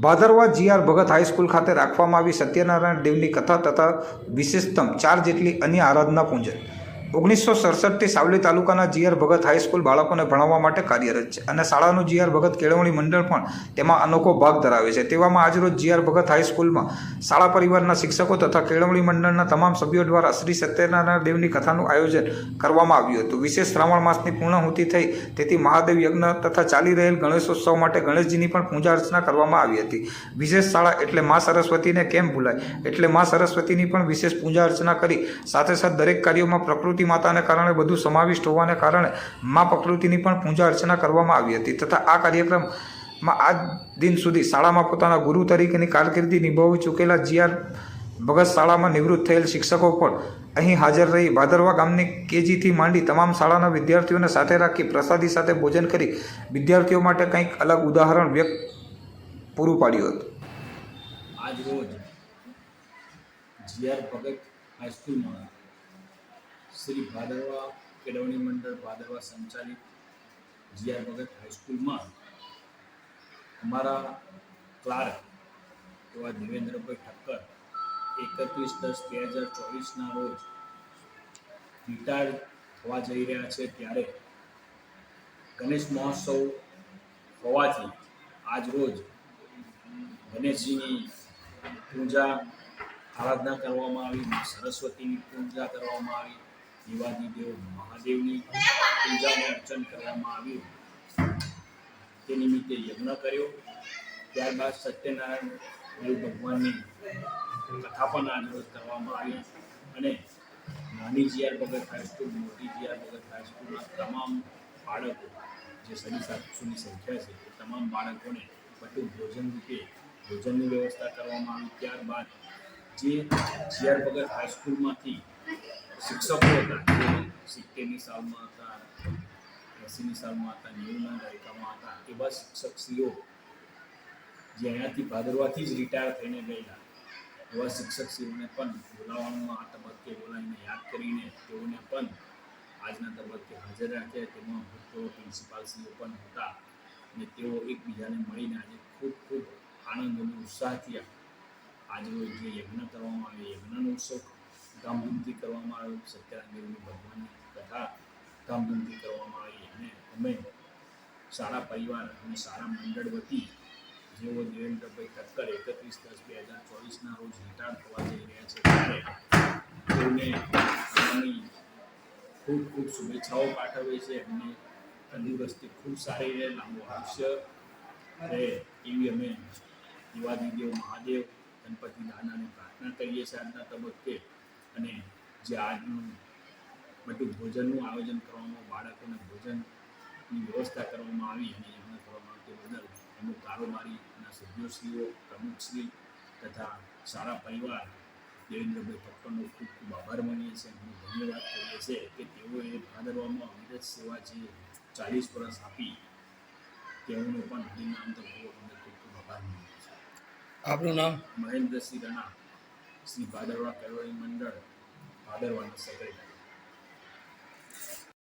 ભાદરવા GR Bhagat high school ખાતે રાખવામાં આવી સત્યનારાયણ દેવની કથા તથા વિશેષતમ ચાર જેટલી અન્ય આરાધના પૂજન. ઓગણીસો સડસઠથી સાવલી તાલુકાના જીઆર ભગત હાઈસ્કૂલ બાળકોને ભણાવવા માટે કાર્યરત છે અને શાળાનું જીઆર ભગત કેળવણી મંડળ પણ તેમાં અનોખો ભાગ ધરાવે છે. તેવામાં આજરોજ જીઆર ભગત હાઈસ્કૂલમાં શાળા પરિવારના શિક્ષકો તથા કેળવણી મંડળના તમામ સભ્યો દ્વારા શ્રી સત્યનારાયણ દેવની કથાનું આયોજન કરવામાં આવ્યું હતું. વિશેષ શ્રાવણ માસની પૂર્ણહુતિ થઈ તેથી મહાદેવ યજ્ઞ તથા ચાલી રહેલ ગણેશોત્સવ માટે ગણેશજીની પણ પૂજા અર્ચના કરવામાં આવી હતી. વિશેષ શાળા એટલે મા સરસ્વતીને કેમ ભૂલાય? એટલે મા સરસ્વતીની પણ વિશેષ પૂજા અર્ચના કરી સાથે સાથે દરેક કાર્યોમાં પ્રકૃતિ માતાને કારણે બધું સમાવિષ્ટ હોવાને કારણે મા પ્રકૃતિની પણ પૂજા અર્ચના કરવામાં આવી હતી. તથા આ કાર્યક્રમમાં આજ દિન સુધી શાળામાં પોતાના ગુરુ તરીકેની કારકિર્દી નિભાવી ચૂકેલા જીઆર ભગત શાળામાં નિવૃત્ત થયેલ શિક્ષકો પણ અહીં હાજર રહી. ભાદરવા ગામની કેજીથી માંડી તમામ શાળાના વિદ્યાર્થીઓને સાથે રાખી પ્રસાદી સાથે ભોજન કરી વિદ્યાર્થીઓ માટે કંઈક અલગ ઉદાહરણ વ્યક્ત પૂરું પાડ્યું હતું. આજ જીઆર ભગત હાઈસ્કૂલમાં શ્રી ભાદરવા કેળવણી મંડળ ભાદરવા સંચાલિત જીઆર ભગત હાઈસ્કૂલમાં અમારા ક્લાર્ક એવા દેવેન્દ્રભાઈ ઠક્કર એકત્રીસ દસ બે હજાર ચોવીસના રોજ રિટાયર થવા જઈ રહ્યા છે ત્યારે ગણેશ મહોત્સવ હોવાથી આજ રોજ ગણેશજીની પૂજા આરાધના કરવામાં આવી, સરસ્વતીની પૂજા કરવામાં આવી. દેવાદી દેવ, મહાદેવની પૂજાનું અર્ચન કરવામાં આવ્યું. તે નિમિત્તે યજ્ઞ કર્યો. ત્યારબાદ સત્યનારાયણ દેવ ભગવાનની કથા પણ આજરોજ કરવામાં આવી અને નાની જીઆર ભગત હાઈસ્કૂલ મોટી જીઆર ભગત હાઈસ્કૂલના તમામ બાળકો, જે સડી સાતસોની સંખ્યા છે, એ તમામ બાળકોને બધું ભોજન રૂપે ભોજનની વ્યવસ્થા કરવામાં આવી. ત્યારબાદ જે જીઆર ભગત હાઈસ્કૂલમાંથી શિક્ષકો હતા સિત્તેરની સાલમાં હતા એંસીની સાલમાં હતા નેવુંના દાયકામાં હતા એવા શિક્ષકશ્રીઓ જે અહીંયાથી ભાદરવાથી જ રિટાયર થઈને ગયેલા એવા શિક્ષકશ્રીઓને પણ બોલાવવામાં આ તબક્કે બોલાવીને યાદ કરીને તેઓને પણ આજના તબક્કે હાજર રાખ્યા તેમાં ભૂતપૂર્વ પ્રિન્સિપાલશ્રીઓ પણ હતા અને તેઓ એકબીજાને મળીને આજે ખૂબ ખૂબ આનંદ અને ઉત્સાહથી આજે જે યજ્ઞ કરવામાં આવે યજ્ઞનો ઉત્સવ ધામધૂમથી કરવામાં આવ્યો સત્યનારાયણ ભગવાનની કથા ધામધૂમથી કરવામાં આવી અને અમે સારા પરિવાર અને શાળા મંડળ વતી જેઓ દેવેન્દ્રભાઈ ઠક્કર એકત્રીસ દસ બે હજાર ચોવીસના રોજ રિટાયર થવા જઈ રહ્યા છે, ત્યારે તેઓને આગામી ખૂબ ખૂબ શુભેચ્છાઓ પાઠવે છે અને તંદુરસ્તી ખૂબ સારી રહે, લાંબુ આયુષ્ય રહે એવી અમે દેવાદિદેવ મહાદેવ, ગણપતિ દાદાને પ્રાર્થના કરીએ છીએ આજના તબક્કે. જે આજનું બધું ભોજનનું આયોજન કરવામાં બાળકોને ભોજનની વ્યવસ્થા કરવામાં આવી અને એમને કરવામાં આવતી બદલ એમનું કારોબારીના સભ્યોશ્રીઓ પ્રમુખશ્રી તથા સારા પરિવાર દેવેન્દ્રભાઈ ઠક્કરનો ખૂબ ખૂબ આભાર માનીએ છીએ અને ધન્યવાદ કરીએ છીએ કે તેઓએ ભાદરવામાં અવિરત સેવા જે ચાલીસ વર્ષ આપી તેઓનો પણ હરિનામતપૂર્વક અમે ખૂબ ખૂબ આભાર માનીએ છીએ. આપનું નામ? મહેન્દ્રસિંહ રણા શ્રી ભાદરવા કેળવણી મંડળ. other ones